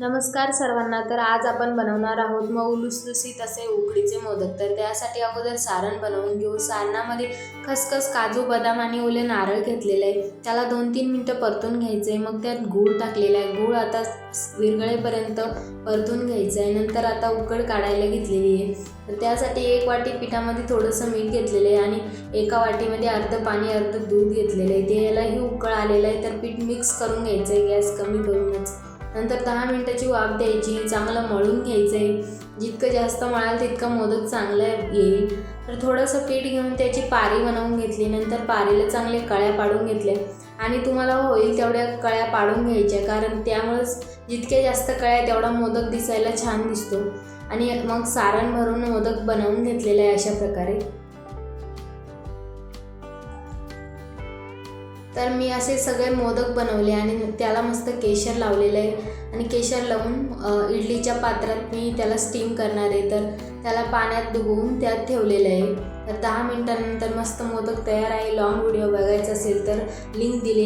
नमस्कार सर्वांना तर आज आपण बनवणार आहोत मऊ लुसलुसीत असे उकडीचे मोदक. तर त्यासाठी अगोदर सारण बनवून घेऊ. सारणामध्ये खसखस काजू बदाम आणि ओले नारळ घेतलेले आहे. त्याला दोन तीन मिनटं परतून घ्यायचं आहे. मग त्यात गूळ टाकलेला आहे. गूळ आता विरगळेपर्यंत परतून घ्यायचं आहे. नंतर आता उकड काढायला घेतलेली आहे. तर त्यासाठी एक वाटी पिठामध्ये थोडंसं मीठ घेतलेलं आहे आणि एका वाटीमध्ये अर्ध पाणी अर्ध दूध घेतलेलं आहे. ते यालाही उकळ आलेलं आहे. तर पीठ मिक्स करून घ्यायचं आहे. गॅस कमी करूनच. नंतर दहा मिनटाची वाफ द्यायची चांगलं मळून घ्यायचं आहे जितकं जास्त मळाल तितकं मोदक चांगलं येईल. तर थोडंसं पीठ घेऊन त्याची पारी बनवून घेतली नंतर पारीला चांगले कळ्या पाडून घेतल्या. आणि तुम्हाला होईल तेवढ्या कळ्या पाडून घ्यायच्या कारण त्यामुळेच जितक्या जास्त कळ्या तेवढा मोदक दिसायला छान दिसतो. आणि मग सारण भरून मोदक बनवून घेतलेलं आहे अशा प्रकारे. तर मी असे सगळे मोदक बनवले आणि त्याला मस्त केशर लावलेलं आहे. आणि केशर लावून इडलीच्या पात्रात मी त्याला स्टीम करणार आहे. तर त्याला पाण्यात डुबवून त्यात ठेवलेलं आहे. तर दहा मिनटानंतर मस्त मोदक तयार आहे. लॉंग व्हिडिओ बघायचा असेल तर लिंक दिली